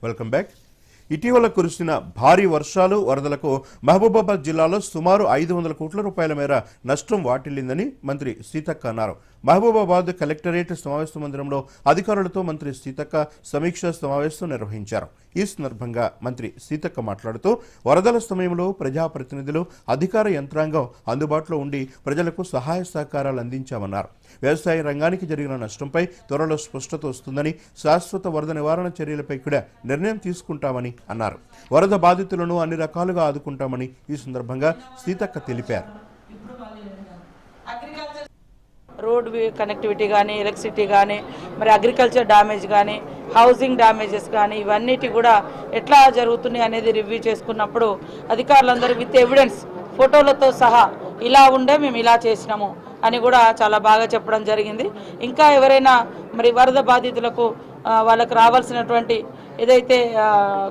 Welcome back. ఇటీవల కురిసిన భారీ వర్షాలు వరదలకు మహబూబాబాద్ జిల్లాలో సుమారు ఐదు వందల కోట్ల రూపాయల మేర నష్టం వాటిల్లిందని మంత్రి సీతక్క అన్నారు. మహబూబాబాద్ కలెక్టరేట్ సమావేశ మందిరంలో అధికారులతో మంత్రి సీతక్క సమీక్షా సమావేశం నిర్వహించారు. ఈ సందర్భంగా మంత్రి సీతక్క మాట్లాడుతూ వరదల సమయంలో ప్రజాప్రతినిధులు అధికార యంత్రాంగం అందుబాటులో ఉండి ప్రజలకు సహాయ సహకారాలు అందించామన్నారు. వ్యవసాయ రంగానికి జరిగిన నష్టంపై త్వరలో స్పష్టత వస్తుందని శాశ్వత వరద నివారణ చర్యలపై కూడా నిర్ణయం తీసుకుంటామని అన్నారు. వరద బాధితులను అన్ని రకాలుగా ఆదుకుంటామని ఈ సందర్భంగా సీతక్క తెలిపారు. రోడ్ వి- కనెక్టివిటీ కానీ ఎలక్ట్రిసిటీ కానీ మరి అగ్రికల్చర్ డ్యామేజ్ కానీ హౌసింగ్ డ్యామేజెస్ కానీ ఇవన్నిటి కూడా ఎట్లా జరుగుతున్నాయి అనేది రివ్యూ చేసుకున్నప్పుడు అధికారులందరూ విత్ ఎవిడెన్స్ ఫోటోలతో సహా ఇలా ఉండే మేము ఇలా చేసినాము అని కూడా చాలా బాగా చెప్పడం జరిగింది. ఇంకా ఎవరైనా మరి వరద బాధితులకు వాళ్ళకు రావాల్సినటువంటి ఏదైతే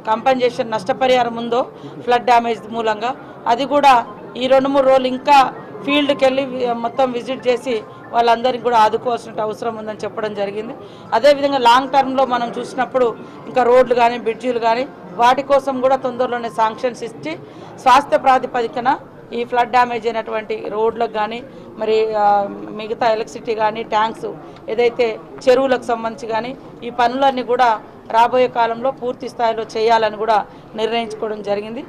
కంపెన్సేషన్ నష్టపరిహారం ఉందో ఫ్లడ్ డ్యామేజ్ మూలంగా అది కూడా ఈ రెండు మూడు రోజులు ఇంకా ఫీల్డ్కి వెళ్ళి మొత్తం విజిట్ చేసి వాళ్ళందరికీ కూడా ఆదుకోవాల్సిన అవసరం ఉందని చెప్పడం జరిగింది. అదేవిధంగా లాంగ్ టర్మ్లో మనం చూసినప్పుడు ఇంకా రోడ్లు కానీ బ్రిడ్జీలు కానీ వాటి కోసం కూడా తొందరలోనే శాంక్షన్స్ ఇచ్చి స్వాస్థ్య ప్రాతిపదికన ఈ ఫ్లడ్ డ్యామేజ్ అయినటువంటి రోడ్లకు కానీ మరి మిగతా ఎలక్ట్రిసిటీ కానీ ట్యాంక్స్ ఏదైతే చెరువులకు సంబంధించి కానీ ఈ పనులన్నీ కూడా రాబోయే కాలంలో పూర్తి స్థాయిలో చేయాలని కూడా నిర్ణయించుకోవడం జరిగింది.